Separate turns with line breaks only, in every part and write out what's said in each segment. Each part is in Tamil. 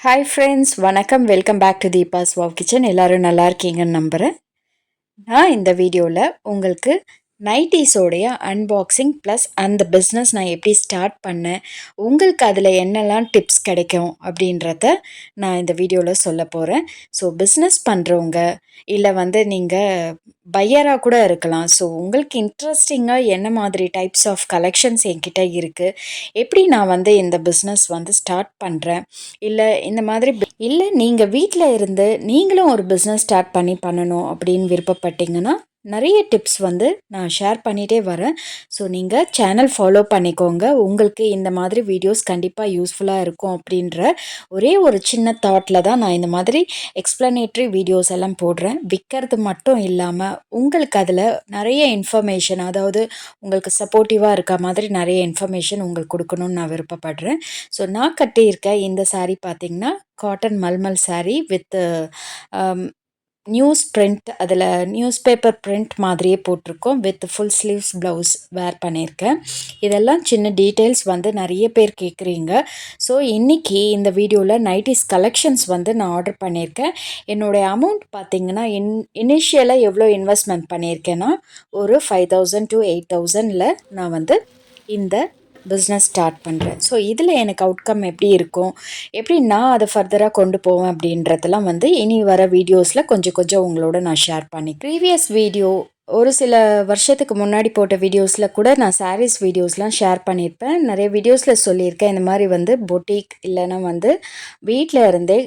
ஹாய் ஃப்ரெண்ட்ஸ் வணக்கம். Welcome back to Deepa's wow kitchen எல்லோரும் நல்லா இருக்கீங்கன்னு நம்புகிறேன் நான் இந்த வீடியோவில் உங்களுக்கு நைட்டிஸோடைய அன்பாக்சிங் ப்ளஸ் அந்த பிஸ்னஸ் நான் எப்படி ஸ்டார்ட் பண்ணேன் உங்களுக்கு அதில் என்னெல்லாம் டிப்ஸ் கிடைக்கும் அப்படின்றத நான் இந்த வீடியோவில் சொல்ல போகிறேன் ஸோ பிஸ்னஸ் பண்ணுறவங்க இல்லை வந்து நீங்கள் பையராக கூட இருக்கலாம். ஸோ உங்களுக்கு இன்ட்ரெஸ்டிங்காக என்ன மாதிரி டைப்ஸ் ஆஃப் கலெக்ஷன்ஸ் என்கிட்ட இருக்குது எப்படி நான் வந்து இந்த பிஸ்னஸ் வந்து ஸ்டார்ட் பண்ணுறேன் இல்லை இந்த மாதிரி இல்லை நீங்கள் வீட்டில் இருந்து நீங்களும் ஒரு பிஸ்னஸ் ஸ்டார்ட் பண்ணி பண்ணணும் அப்படின்னு விருப்பப்பட்டீங்கன்னா நிறைய டிப்ஸ் வந்து நான் ஷேர் பண்ணிகிட்டே வரேன். ஸோ நீங்கள் சேனல் ஃபாலோ பண்ணிக்கோங்க. உங்களுக்கு இந்த மாதிரி வீடியோஸ் கண்டிப்பாக யூஸ்ஃபுல்லாக இருக்கும் அப்படின்ற ஒரே ஒரு சின்ன தாட்டில் தான் நான் இந்த மாதிரி எக்ஸ்ப்ளனேட்ரி வீடியோஸ் எல்லாம் போடுறேன். விற்கிறது மட்டும் இல்லாமல் உங்களுக்கு அதில் நிறைய இன்ஃபர்மேஷன் அதாவது உங்களுக்கு சப்போர்ட்டிவாக இருக்க மாதிரி நிறைய இன்ஃபர்மேஷன் உங்களுக்கு கொடுக்கணும்னு நான் விருப்பப்படுறேன். ஸோ நான் கட்டியிருக்க இந்த சாரீ பார்த்திங்கன்னா cotton mulmul sari with news print அதில் நியூஸ் பேப்பர் பிரிண்ட் மாதிரியே போட்டிருக்கோம். With full sleeves blouse wear பண்ணியிருக்கேன். இதெல்லாம் சின்ன டீட்டெயில்ஸ் வந்து நிறைய பேர் கேட்குறீங்க ஸோ இன்றைக்கி இந்த வீடியோவில் நைட்டிஸ் கலெக்ஷன்ஸ் வந்து நான் ஆர்டர் பண்ணியிருக்கேன். என்னுடைய அமௌண்ட் பார்த்திங்கன்னா இன் இனிஷியலாக எவ்வளோ இன்வெஸ்ட்மெண்ட் பண்ணியிருக்கேன்னா ஒரு ஃபைவ் தௌசண்ட் டு எயிட் தௌசண்டில் நான் வந்து இந்த பிஸ்னஸ் ஸ்டார்ட் பண்ணுறேன் ஸோ இதில் எனக்கு அவுட்கம் எப்படி இருக்கும்? எப்படி நான் அதை ஃபர்தராக கொண்டு போவேன் அப்படின்றதெல்லாம் வந்து இனி வர வீடியோஸில் கொஞ்சம் கொஞ்சம் உங்களோட நான் ஷேர் பண்ணி ப்ரீவியஸ் வீடியோ ஒரு சில வருஷத்துக்கு முன்னாடி போட்ட வீடியோஸில் கூட நான் சாரீஸ் வீடியோஸ்லாம் ஷேர் பண்ணியிருப்பேன். நிறைய வீடியோஸில் சொல்லியிருக்கேன். இந்த மாதிரி வந்து பொட்டிக் இல்லைன்னா வந்து வீட்டில் இருந்தே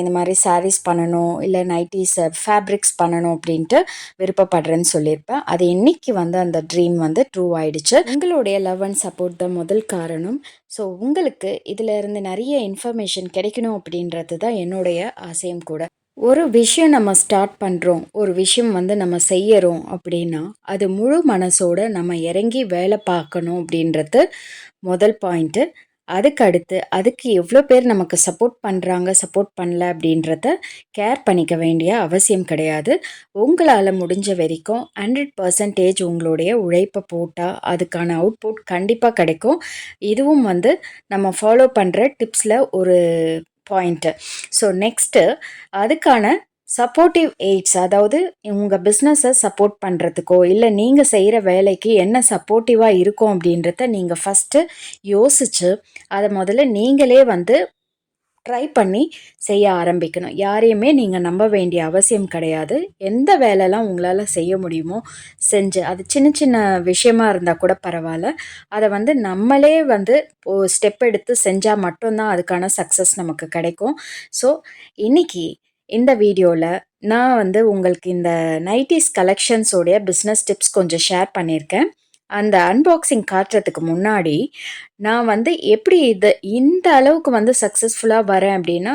இந்த மாதிரி சாரீஸ் பண்ணணும் இல்லை நைட்டிஸ் ஃபேப்ரிக்ஸ் பண்ணணும் அப்படின்ட்டு விருப்பப்படுறேன்னு சொல்லியிருப்பேன். அது இன்னைக்கு வந்து அந்த ட்ரீம் வந்து ட்ரூ ஆயிடுச்சு. உங்களுடைய லவ் அண்ட் சப்போர்ட் தான் முதல் காரணம். ஸோ உங்களுக்கு இதில் இருந்து நிறைய இன்ஃபர்மேஷன் கிடைக்கணும் அப்படின்றது தான் என்னுடைய ஆசையும் கூட. ஒரு விஷயம் நம்ம ஸ்டார்ட் பண்ணுறோம் ஒரு விஷயம் வந்து நம்ம செய்யறோம் அப்படின்னா அது முழு மனசோட நம்ம இறங்கி வேலை பார்க்கணும் அப்படின்றது முதல் பாயிண்ட்டு அதுக்கு அடுத்து அதுக்கு எவ்வளோ பேர் நமக்கு சப்போர்ட் பண்ணுறாங்க சப்போர்ட் பண்ணல அப்படின்றத கேர் பண்ணிக்க வேண்டிய அவசியம் கிடையாது. உங்களால் முடிஞ்ச வரைக்கும் ஹண்ட்ரட் பர்சன்டேஜ் உங்களுடைய உழைப்பை போட்டால் அதுக்கான அவுட்புட் கண்டிப்பாக கிடைக்கும். இதுவும் வந்து நம்ம ஃபாலோ பண்ணுற டிப்ஸில் ஒரு பாயிண்ட்டு ஸோ நெக்ஸ்ட்டு அதுக்கான சப்போர்ட்டிவ் எய்ட்ஸ் அதாவது உங்கள் பிஸ்னஸை சப்போர்ட் பண்ணுறதுக்கோ இல்லை நீங்கள் செய்கிற வேலைக்கு என்ன சப்போர்ட்டிவாக இருக்கும் அப்படின்றத நீங்கள் ஃபஸ்ட்டு யோசித்து அதை முதல்ல நீங்களே வந்து ட்ரை பண்ணி செய்ய ஆரம்பிக்கணும். யாரையுமே நீங்கள் நம்ப வேண்டிய அவசியம் கிடையாது. எந்த வேலைலாம் உங்களால் செய்ய முடியுமோ செஞ்சு அது சின்ன சின்ன விஷயமா இருந்தால் கூட பரவாயில்ல. அதை வந்து நம்மளே வந்து ஸ்டெப் எடுத்து செஞ்சால் மட்டும்தான் அதுக்கான சக்ஸஸ் நமக்கு கிடைக்கும். ஸோ இன்றைக்கி இந்த வீடியோவில் நான் வந்து உங்களுக்கு இந்த நைட்டிஸ் கலெக்ஷன்ஸோடைய பிஸ்னஸ் டிப்ஸ் கொஞ்சம் ஷேர் பண்ணியிருக்கேன். அந்த அன்பாக்சிங் காட்டுறதுக்கு முன்னாடி நான் வந்து எப்படி இது இந்த அளவுக்கு வந்து சக்ஸஸ்ஃபுல்லாக வரேன் அப்படின்னா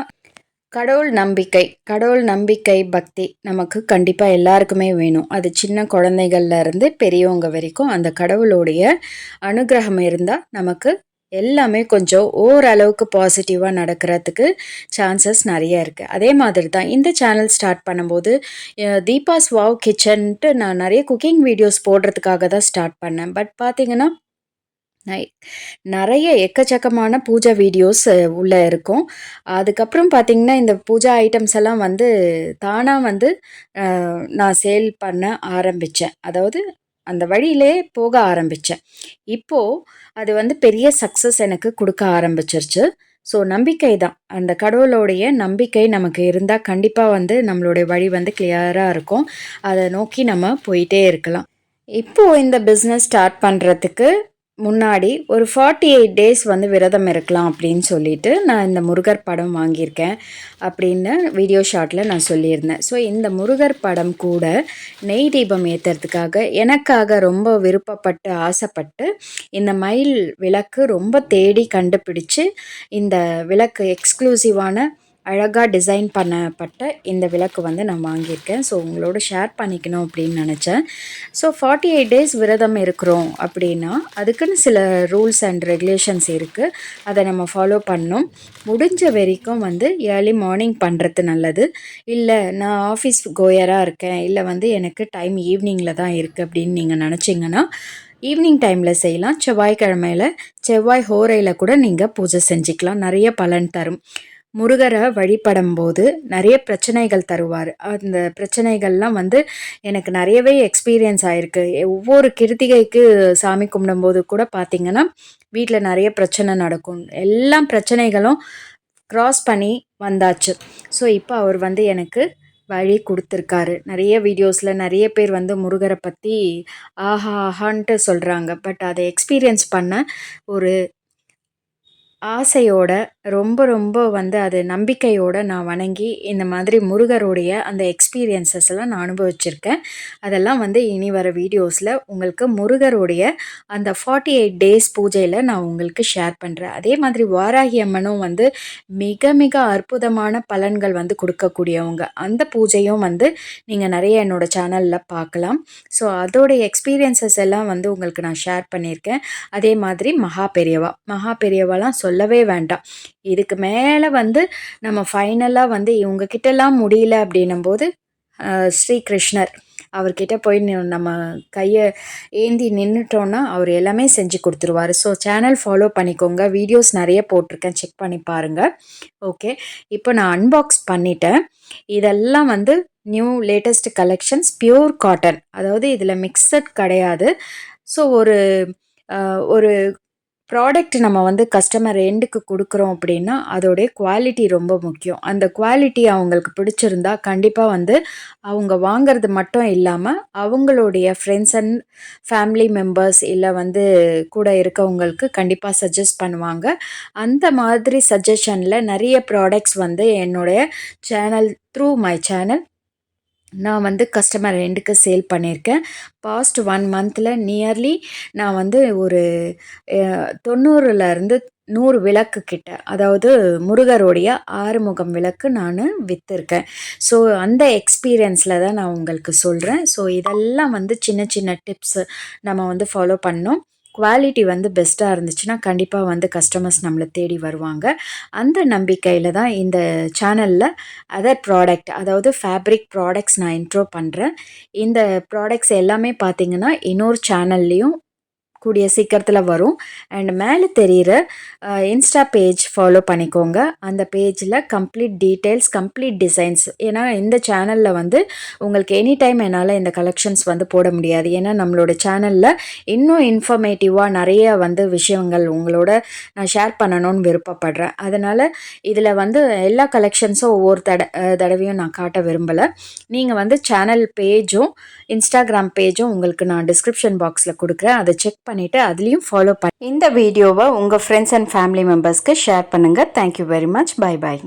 கடவுள் நம்பிக்கை கடவுள் நம்பிக்கை பக்தி நமக்கு கண்டிப்பாக எல்லாருக்குமே வேணும். அது சின்ன குழந்தைகள்லேருந்து பெரியவங்க வரைக்கும் அந்த கடவுளுடைய அனுகிரகம் இருந்தால் நமக்கு எல்லாமே கொஞ்சம் ஓரளவுக்கு பாசிட்டிவாக நடக்கிறதுக்கு சான்சஸ் நிறைய இருக்குது அதே மாதிரி தான் இந்த சேனல் ஸ்டார்ட் பண்ணும்போது தீபாஸ் வாவ் கிச்சன்ட்டு நான் நிறைய குக்கிங் வீடியோஸ் போடுறதுக்காக தான் ஸ்டார்ட் பண்ணேன். பட் பார்த்தீங்கன்னா நிறைய எக்கச்சக்கமான பூஜா வீடியோஸ் உள்ளே இருக்கும். அதுக்கப்புறம் பார்த்திங்கன்னா இந்த பூஜா ஐட்டம்ஸ் எல்லாம் வந்து தானாக வந்து நான் சேல் பண்ண ஆரம்பித்தேன் அதாவது அந்த வழியிலே போக ஆரம்பித்தேன் இப்போது அது வந்து பெரிய சக்ஸஸ் எனக்கு கொடுக்க ஆரம்பிச்சிருச்சு. ஸோ நம்பிக்கை தான். அந்த கடவுளோடைய நம்பிக்கை நமக்கு இருந்தால் கண்டிப்பாக வந்து நம்மளுடைய வழி வந்து கிளியராக இருக்கும். அதை நோக்கி நம்ம போயிட்டே இருக்கலாம். இப்போது இந்த பிஸ்னஸ் ஸ்டார்ட் பண்ணுறதுக்கு முன்னாடி ஒரு ஃபார்ட்டி எயிட் டேஸ் வந்து விரதம் இருக்கலாம் அப்படின்னு சொல்லிட்டு நான் இந்த முருகர் படம் வாங்கியிருக்கேன் அப்படின்னு வீடியோ ஷாட்டில் நான் சொல்லியிருந்தேன். ஸோ இந்த முருகர் படம் கூட நெய் தீபம் ஏற்றுறதுக்காக எனக்காக ரொம்ப விருப்பப்பட்டு ஆசைப்பட்டு இந்த மயில் விளக்கு ரொம்ப தேடி கண்டுபிடிச்சு இந்த விளக்கு எக்ஸ்க்ளூசிவான அழகாக டிசைன் பண்ணப்பட்ட இந்த விளக்கு வந்து நான் வாங்கியிருக்கேன். ஸோ உங்களோட ஷேர் பண்ணிக்கணும் அப்படின்னு நினச்சேன். ஸோ ஃபார்ட்டி எயிட் டேஸ் விரதம் இருக்கிறோம் அப்படின்னா அதுக்குன்னு சில ரூல்ஸ் அண்ட் ரெகுலேஷன்ஸ் இருக்குது அதை நம்ம ஃபாலோ பண்ணோம் முடிஞ்ச வரைக்கும் வந்து ஏர்லி மார்னிங் பண்ணுறது நல்லது. இல்லை நான் ஆஃபீஸ் கோயராக இருக்கேன். இல்லை வந்து எனக்கு டைம் ஈவினிங்கில் தான் இருக்குது அப்படின்னு நீங்கள் நினச்சிங்கன்னா ஈவினிங் டைமில் செய்யலாம். செவ்வாய்க்கிழமையில் செவ்வாய் ஹோரையில் கூட நீங்கள் பூஜை செஞ்சுக்கலாம். நிறைய பலன் தரும். முருகரை வழிபடும்போது நிறைய பிரச்சனைகள் தருவார். அந்த பிரச்சனைகள்லாம் வந்து எனக்கு நிறையவே எக்ஸ்பீரியன்ஸ் ஆயிருக்கு. ஒவ்வொரு கிருத்திகைக்கு சாமி கும்பிடும்போது கூட பார்த்தீங்கன்னா வீட்டில் நிறைய பிரச்சனை நடக்கும். எல்லா பிரச்சனைகளும் க்ராஸ் பண்ணி வந்தாச்சு. ஸோ இப்போ அவர் வந்து எனக்கு வழி கொடுத்துருக்காரு. நிறைய வீடியோஸில் நிறைய பேர் வந்து முருகரை பற்றி ஆஹா ஆஹான்ட்டு சொல்கிறாங்க பட் அதை எக்ஸ்பீரியன்ஸ் பண்ண ஒரு ஆசையோட ரொம்ப ரொம்ப வந்து அது நம்பிக்கையோடு நான் வணங்கி இந்த மாதிரி முருகருடைய அந்த எக்ஸ்பீரியன்ஸஸ் எல்லாம் நான் அனுபவிச்சிருக்கேன். அதெல்லாம் வந்து இனி வர வீடியோஸில் உங்களுக்கு முருகருடைய அந்த ஃபார்ட்டி எயிட் டேஸ் பூஜையில் நான் உங்களுக்கு ஷேர் பண்ணுறேன் அதே மாதிரி வாராகி அம்மனும் வந்து மிக மிக அற்புதமான பலன்கள் வந்து கொடுக்கக்கூடியவங்க. அந்த பூஜையும் வந்து நீங்கள் நிறைய என்னோடய சேனலில் பார்க்கலாம். ஸோ அதோடைய எக்ஸ்பீரியன்ஸஸ் எல்லாம் வந்து உங்களுக்கு நான் ஷேர் பண்ணியிருக்கேன். அதே மாதிரி மகா பெரியவா. மகா பெரியவாலாம் சொல்லவே வேண்டாம். இதுக்கு மேலே வந்து நம்ம ஃபைனலாக வந்து இவங்கக்கிட்டலாம் முடியல அப்படின்னும் போது ஸ்ரீகிருஷ்ணர் அவர்கிட்ட போய் நம்ம கையை ஏந்தி நின்றுட்டோன்னா அவர் எல்லாமே செஞ்சு கொடுத்துருவார். ஸோ சேனல் ஃபாலோ பண்ணிக்கோங்க. வீடியோஸ் நிறைய போட்டிருக்கேன். செக் பண்ணி பாருங்கள் ஓகே இப்போ நான் அன்பாக்ஸ் பண்ணிட்டேன். இதெல்லாம் வந்து new latest collections pure cotton அதாவது இதில் மிக்சட் கிடையாது. ஸோ ஒரு ஒரு ப்ராடக்ட் நம்ம வந்து கஸ்டமர் எண்டுக்கு கொடுக்குறோம் அப்படின்னா அதோடைய குவாலிட்டி ரொம்ப முக்கியம். அந்த குவாலிட்டி அவங்களுக்கு பிடிச்சிருந்தா கண்டிப்பாக வந்து அவங்க வாங்கிறது மட்டும் இல்லாமல் அவங்களுடைய ஃப்ரெண்ட்ஸ் அண்ட் ஃபேமிலி மெம்பர்ஸ் இல்லை வந்து கூட இருக்கவங்களுக்கு கண்டிப்பாக சஜஸ்ட் பண்ணுவாங்க. அந்த மாதிரி சஜஷனில் நிறைய ப்ராடக்ட்ஸ் வந்து என்னுடைய சேனல் த்ரூ மை சேனல் நான் வந்து கஸ்டமர் ரெண்டுக்கு சேல் பண்ணியிருக்கேன். பாஸ்ட் ஒன் மந்தில் நியர்லி நான் வந்து ஒரு தொண்ணூறுலேருந்து நூறு விளக்கு கிட்ட அதாவது முருகருடைய ஆறுமுகம் விளக்கு நான் விற்றுருக்கேன் ஸோ அந்த எக்ஸ்பீரியன்ஸில் தான் நான் உங்களுக்கு சொல்கிறேன் ஸோ இதெல்லாம் வந்து சின்ன சின்ன டிப்ஸு நம்ம வந்து ஃபாலோ பண்ணோம். குவாலிட்டி வந்து பெஸ்ட்டாக இருந்துச்சுன்னா கண்டிப்பாக வந்து கஸ்டமர்ஸ் நம்மளை தேடி வருவாங்க. அந்த நம்பிக்கையில் தான் இந்த சேனலில் அதர் ப்ராடக்ட் அதாவது ஃபேப்ரிக் ப்ராடக்ட்ஸ் நான் இன்ட்ரோ பண்ணுறேன் இந்த ப்ராடக்ட்ஸ் எல்லாமே பார்த்திங்கன்னா இன்னொரு சேனல்லையும் கூடிய சீக்கிரத்தில் வரும். அண்ட் மேலே தெரிகிற இன்ஸ்டா பேஜ் ஃபாலோ பண்ணிக்கோங்க. அந்த பேஜில் கம்ப்ளீட் டீட்டெயில்ஸ் கம்ப்ளீட் டிசைன்ஸ் ஏன்னா இந்த சேனலில் வந்து உங்களுக்கு எனி டைம் என்னால் இந்த கலெக்ஷன்ஸ் வந்து போட முடியாது. ஏன்னா நம்மளோட சேனலில் இன்னும் இன்ஃபர்மேட்டிவாக நிறைய வந்து விஷயங்கள் உங்களோட நான் ஷேர் பண்ணணும்னு விருப்பப்படுறேன். அதனால் இதில் வந்து எல்லா கலெக்ஷன்ஸும் ஒவ்வொரு தட தடவையும் நான் காட்ட விரும்பலை. நீங்கள் வந்து சேனல் பேஜும் இன்ஸ்டாகிராம் பேஜும் உங்களுக்கு நான் டிஸ்கிரிப்ஷன் பாக்ஸில் கொடுக்குறேன். அதை செக் பண்ணிவிட்டு அதுலேயும் ஃபாலோ பண்ணி இந்த வீடியோவை உங்கள் ஃப்ரெண்ட்ஸ் அண்ட் ஃபேமிலி மெம்பர்ஸ்க்கு ஷேர் பண்ணுங்கள் thank you very much bye bye